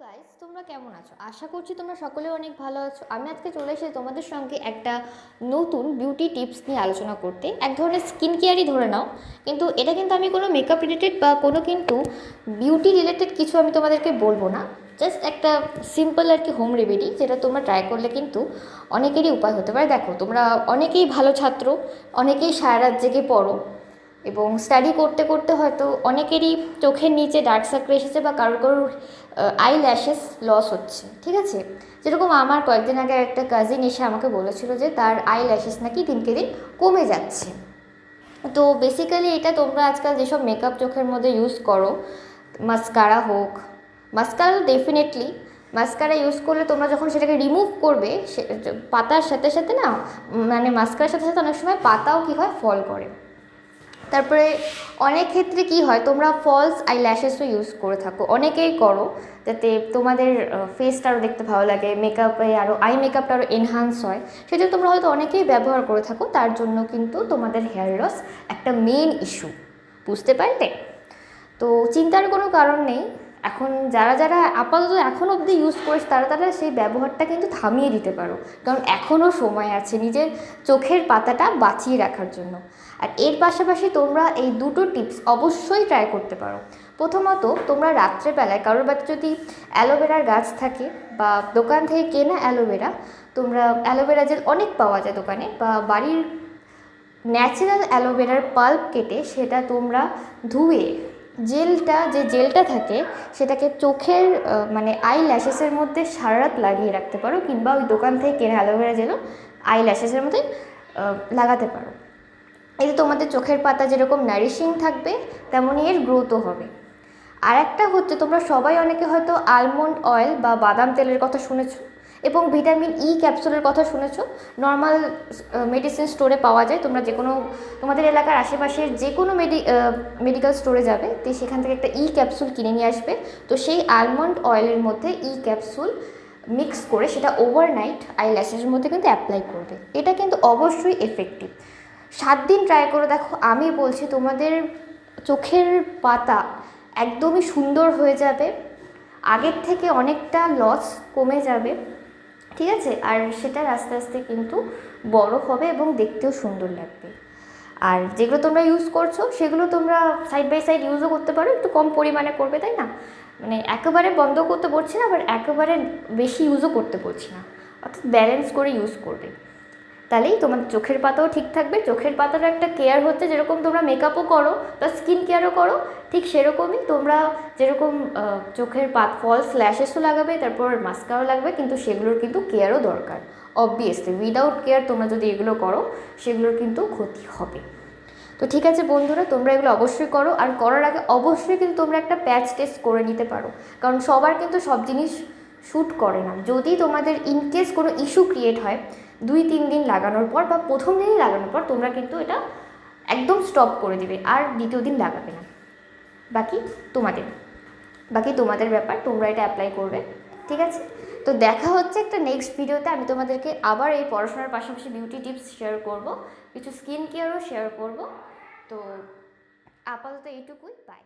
Guys তোমরা কেমন আছো? আশা করছি তোমরা সকলে অনেক ভালো আছো। আমি আজকে চলে এসেছি তোমাদের সঙ্গে একটা নতুন বিউটি টিপস নিয়ে আলোচনা করতে। এক ধরনের স্কিন কেয়ারই ধরে নাও। কিন্তু এটা কিন্তু আমি কোনো মেকআপ রিলেটেড বা কোনো কিন্তু বিউটি রিলেটেড কিছু আমি তোমাদেরকে বলব না। জাস্ট একটা সিম্পল আর কি হোম রেমেডি যেটা তোমরা ট্রাই করলে কিন্তু অনেকেরই উপায় হতে পারে। দেখো, তোমরা অনেকেই ভালো ছাত্র, অনেকেই সারা রাত জেগে পড়ো। এবং স্টাডি করতে করতে হয়তো অনেকেরই চোখের নিচে ডার্ক সার্কেল এসেছে বা কারোর কারোর আই ল্যাশেস লস হচ্ছে, ঠিক আছে? যেরকম আমার কয়েকদিন আগে একটা কাজিন এসে আমাকে বলেছিল যে তার আই ল্যাশেস নাকি দিনকে দিন কমে যাচ্ছে। তো বেসিক্যালি এটা তোমরা আজকাল যেসব মেকআপ চোখের মধ্যে ইউজ করো মাস্কারা হোক মাস্কারা ডেফিনেটলি মাস্কারা ইউজ করলে তোমরা যখন সেটাকে রিমুভ করবে, সে, পাতার সাথে সাথে না মানে মাস্কারার সাথে সাথে অনেক সময় পাতাও কী হয় ফল করে। তারপরে অনেক ক্ষেত্রে কি হয়, তোমরা ফলস আই ল্যাশেসও ইউজ করে থাকো। অনেকেই করো, যাতে তোমাদের ফেসটা আরও দেখতে ভালো লাগে মেকআপে আরও আই মেকআপটা আরও এনহান্স হয়। সেটা তোমরা হয়তো অনেকেই ব্যবহার করে থাকো, তার জন্য কিন্তু তোমাদের হেয়ার লস একটা মেন ইস্যু বুঝতে পারলে? তো চিন্তার কোনো কারণ নেই। এখন যারা যারা আপাতত এখন অবধি ইউজ করেছে, তারা তারা সেই ব্যবহারটা কিন্তু থামিয়ে দিতে পারো। কারণ এখনও সময় আছে নিজের চোখের পাতাটা বাঁচিয়ে রাখার জন্য। আর এর পাশাপাশি তোমরা এই দুটো টিপস অবশ্যই ট্রাই করতে পারো। প্রথমত, তোমরা রাত্রেবেলায়, কারোর বাড়িতে যদি অ্যালোভেরার গাছ থাকে বা দোকান থেকে কেনা অ্যালোভেরা, তোমরা অ্যালোভেরা জেল অনেক পাওয়া যায় দোকানে বা বাড়ির ন্যাচারাল অ্যালোভেরার পাল্প কেটে সেটা তোমরা ধুয়ে জেলটা, যে জেলটা থাকে, সেটাকে চোখের মানে আই ল্যাশেসের মধ্যে সারা রাত লাগিয়ে রাখতে পারো কিংবা ওই দোকান থেকে কেনা অ্যালোভেরা জেলও আই ল্যাশেসের মধ্যে লাগাতে পারো। এতে তোমাদের চোখের পাতা যেরকম নারিশিং থাকবে, তেমনই এর গ্রোথও হবে। আর একটা হচ্ছে, তোমরা সবাই অনেকে হয়তো আলমন্ড অয়েল বা বাদাম তেলের কথা শুনেছো এবং ভিটামিন ই ক্যাপসুলের কথা শুনেছো? নর্মাল মেডিসিন স্টোরে পাওয়া যায়। তোমরা যে কোনো তোমাদের এলাকার আশেপাশের যে কোনো মেডি মেডিকেল স্টোরে যাবে, তো সেখান থেকে একটা ই ক্যাপসুল কিনে নিয়ে আসবে। তো সেই আলমন্ড অয়েলের মধ্যে ই ক্যাপসুল মিক্স করে সেটা ওভারনাইট আই ল্যাশের মধ্যে কিন্তু অ্যাপ্লাই করবে। এটা কিন্তু অবশ্যই এফেক্টিভ সাত দিন ট্রাই করে। দেখো, আমি বলছি তোমাদের চোখের পাতা একদমই সুন্দর হয়ে যাবে। আগের থেকে অনেকটা লস কমে যাবে। ঠিক আছে? আর সেটা আস্তে আস্তে কিন্তু বড় হবে এবং দেখতেও সুন্দর লাগবে। আর যেগুলো তোমরা ইউজ করছ, সেগুলো তোমরা সাইড বাই সাইড ইউজও করতে পারো। একটু কম পরিমাণে করবে, তাই না? মানে একেবারে বন্ধ করতে বলছি না আবার একেবারে বেশি ইউজও করতে বলছি না। অর্থাৎ ব্যালেন্স করে ইউজ করবে। তাহলেই তোমার চোখের পাতাও ঠিক থাকবে। চোখের পাতার একটা কেয়ার হচ্ছে যেরকম তোমরা মেকআপও করো বা স্কিন কেয়ারও করো, ঠিক সেরকমই তোমরা যেরকম চোখের পাত ফলস ল্যাশেসও লাগাবে, তারপর মাস্কারও লাগবে, কিন্তু সেগুলোর কিন্তু কেয়ারও দরকার। অবভিয়াসলি উইদাউট কেয়ার তোমরা যদি এগুলো করো, সেগুলোর কিন্তু ক্ষতি হবে। তো ঠিক আছে বন্ধুরা, তোমরা এগুলো অবশ্যই করো। আর করার আগে অবশ্যই কিন্তু তোমরা একটা প্যাচ টেস্ট করে নিতে পারো। কারণ সবার কিন্তু সব জিনিস শ্যুট করে না। যদি তোমাদের ইনকেস কোনো ইস্যু ক্রিয়েট হয়, দুই, তিন দিন লাগানোর পর বা প্রথম দিনই লাগানোর পর তোমরা কিন্তু এটা একদম স্টপ করে দিবে আর দ্বিতীয় দিন লাগাবে না। বাকি তোমাদের বাকি তোমাদের ব্যাপার, তোমরা এটা অ্যাপ্লাই করবে, ঠিক আছে? তো দেখা হচ্ছে একটা নেক্সট ভিডিওতে আমি তোমাদেরকে আবার এই পড়াশোনার পাশাপাশি বিউটি টিপস শেয়ার করব, কিছু স্কিন কেয়ারও শেয়ার করব। তো, আপাতত এইটুকুই বাই